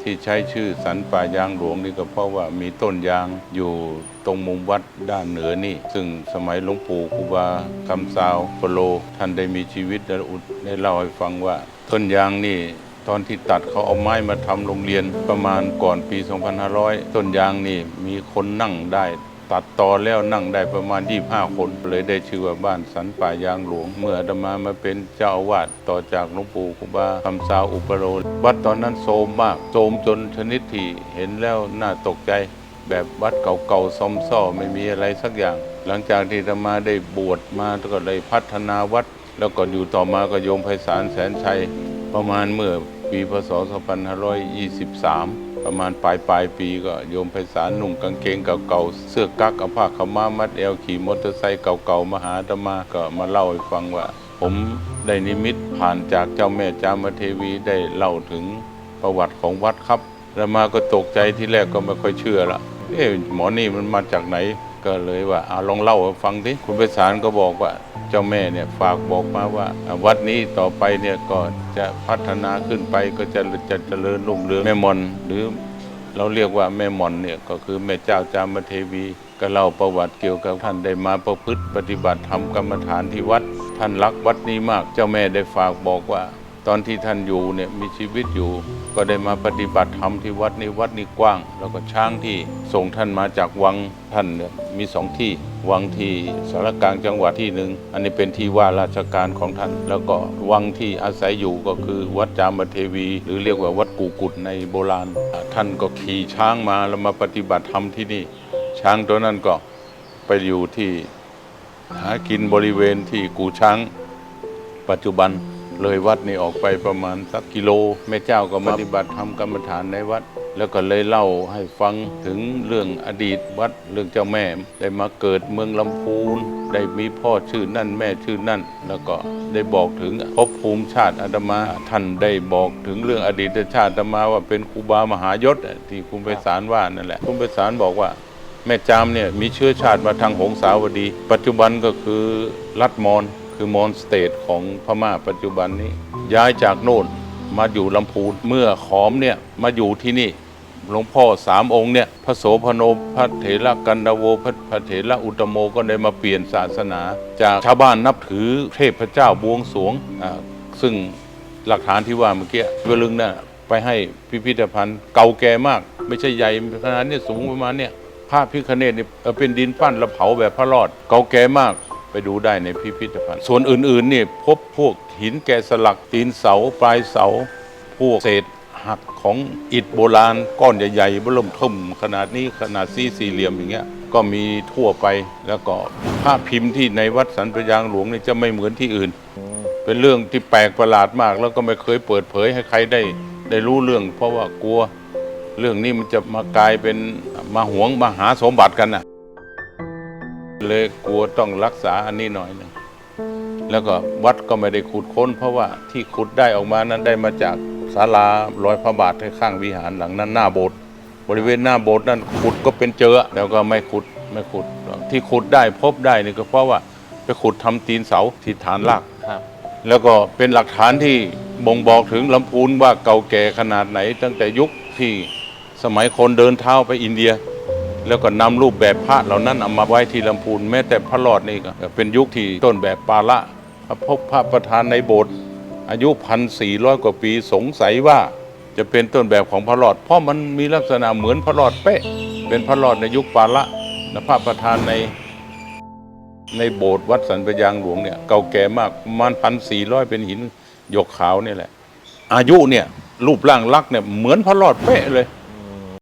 ที่ใช้ชื่อสันป่ายางหลวงนี่ก็เพราะว่ามีต้นยางอยู่ตรงมุมวัดด้านเหนือนี่ ซึ่งสมัยหลวงปู่ครูบาคำสาวปโล ท่านได้มีชีวิตและอุดได้เล่าให้ฟังว่า ต้นยางนี่ตอนที่ตัดเขาเอาไม้มาทำโรงเรียนประมาณก่อนปี 2500 ต้นยางนี่มีคนนั่งได้ ตัดต่อแล้วนั่งได้ประมาณ 25 คน เลยได้ชื่อว่าบ้านสันป่ายางหลวง เมื่ออาตมามาเป็นเจ้าอาวาสต่อจากหลวงปู่ครูบาคำสาวอุปโลวัดตอนนั้นโทรมมากโทรมจนชนิดที่เห็นแล้วน่าตกใจ แบบวัดเก่าๆซอมซ่อไม่มีอะไรสักอย่าง หลังจากที่อาตมาได้บวชมาก็เลยพัฒนาวัด แล้วก็อยู่ต่อมาก็โยมไพศาลแสนชัย ประมาณเมื่อปีพศ2523 ประมาณปลายปลายปีก็โยมไพศาลนุ่งกางเกงเก่าๆ เสื้อกั๊กเอาผ้าขาม้ามัดเอวขี่มอเตอร์ไซค์เก่าๆมาหาอาตมาก็มาเล่าให้ฟังว่า ผมได้นิมิตผ่านจากเจ้าแม่จามเทวีได้เล่าถึงประวัติของวัดครับอาตมาก็ตกใจที่แรกก็ไม่ค่อยเชื่อละเอ๊ะหมอนี่มันมาจากไหน ก็เลยว่าอาลองเล่าให้ฟังดิคุณไพศาลก็บอกว่า เจ้าแม่เนี่ยฝากบอกมาว่าวัดนี้ต่อไปเนี่ยก็จะพัฒนาขึ้นไปก็จะจะเจริญรุ่งเรืองแม่มอนหรือเราเรียกว่าแม่มอนเนี่ยก็คือแม่เจ้าจามเทวีก็เล่าประวัติเกี่ยวกับท่านได้มาประพฤติปฏิบัติธรรมกรรมฐานที่วัด ท่านรักวัดนี้มาก เจ้าแม่ได้ฝากบอกว่า ตอนที่ท่านอยู่เนี่ยมีชีวิตอยู่ ก็ได้มาปฏิบัติธรรมที่วัดนี้วัดนี้กว้าง แล้วก็ช้างที่ส่งท่านมาจากวังท่านเนี่ยมีสองที่ วังที่สารกลางจังหวัดที่หนึ่ง อันนี้เป็นที่ว่าราชการของท่าน แล้วก็วังที่อาศัยอยู่ก็คือวัดจามเทวี หรือเรียกว่าวัดกูกุดในโบราณ ท่านก็ขี่ช้างมาแล้วมาปฏิบัติธรรมที่นี่ ช้างตัวนั้นก็ไปอยู่ที่หากินบริเวณที่กูช้างปัจจุบัน เลยวัดนี่ออกไปประมาณสักกิโลแม่เจ้าก็มาปฏิบัติธรรมกรรมฐานในวัด แล้วก็เลยเล่าให้ฟังถึงเรื่องอดีตวัดเรื่องเจ้าแม่ได้มาเกิดเมืองลำพูนได้มีพ่อชื่อนั่นแม่ชื่อนั่น แล้วก็ได้บอกถึงภพภูมิชาติอาตมาท่านได้บอกถึงเรื่องอดีตชาติอาตมาว่าเป็นครูบามหายศที่คุณไพศาลว่านั่นแหละคุณไพศาลบอกว่าแม่จามเนี่ยมีเชื้อชาติมาทางหงสาวดี ปัจจุบันก็คือรัฐมอญ คือมอญสเตทของพม่าปัจจุบันนี้ ย้ายจากโน่นมาอยู่ลำพูนเมื่อขอมเนี่ยมาอยู่ที่นี่หลวงพ่อสามองค์เนี่ยพระโสพโนพระเถระกันดาโวพระพระเถระอุตโมก็ได้มาเปลี่ยนศาสนา จากชาวบ้านนับถือเทพเจ้าบวงสรวงอ่าซึ่งหลักฐานที่ว่าเมื่อกี้เวลึงน่ะไปให้พิพิธภัณฑ์เก่าแก่มาก ไม่ใช่ใหญ่ขนาดนี้สูงประมาณเนี่ยพระพิคเนตนี่เอ่อเป็นดินปั้นแล้วเผาแบบพระรอด เก่าแก่มาก ไปดูได้ในพิพิธภัณฑ์ ส่วนอื่นๆนี่พบพวกหินแกะสลักตีนเสาปลายเสา พวกเศษหักของอิฐโบราณก้อนใหญ่ๆบิ่มเทิมขนาดนี้ขนาดซี่สี่เหลี่ยมอย่างเงี้ยก็มีทั่วไปแล้วก็ภาพพิมพ์ที่ในวัดสันปยางหลวงนี่จะไม่เหมือนที่อื่น เป็นเรื่องที่แปลกประหลาดมาก แล้วก็ไม่เคยเปิดเผยให้ใครได้ได้รู้เรื่อง เพราะว่ากลัว เรื่องนี้มันจะมากลายเป็นมาหวงมาหาสมบัติกันน่ะ เลยกลัวต้องรักษาอันนี้หน่อยหนึงแล้วก็วัดก็ไม่ได้ขุดค้น เพราะว่าที่ขุดได้ออกมานั้นได้มาจากศาลาร้อยพระบาทที่ข้างวิหารหลังนั้นหน้าโบสถ์บริเวณหน้าโบสถ์นั้นขุดก็เป็นเจอแล้วก็ไม่ขุดไม่ขุด ที่ขุดได้พบได้นี่ก็เพราะว่าไปขุดทำตีนเสาที่ฐานรากครับแล้วก็เป็นหลักฐานที่บ่งบอกถึงลำพูนว่าเก่าแก่ขนาดไหน ตั้งแต่ยุคที่สมัยคนเดินเท้าไปอินเดีย แล้วก็นำรูปแบบพระเหล่านั้นเอามาไว้ที่ลำพูนแม้แต่พระรอดนี่ก็เป็นยุคที่ต้นแบบปาละพระพบพระประธานในโบสถ์อายุพันสี่ร้อยกว่าปีสงสัยว่าจะเป็นต้นแบบของพระรอด เพราะมันมีลักษณะเหมือนพระรอดเป๊ะ เป็นพระรอดในยุคปาละและพระประธานในในโบสถ์วัดสันปยางหลวงเนี่ยเก่าแก่มากประมันพันสี่ร้อยเป็นหินหยกขาวนี่แหละ อายุเนี่ยรูปร่างลักษณ์เนี่ยเหมือนพระรอดเป๊ะเลย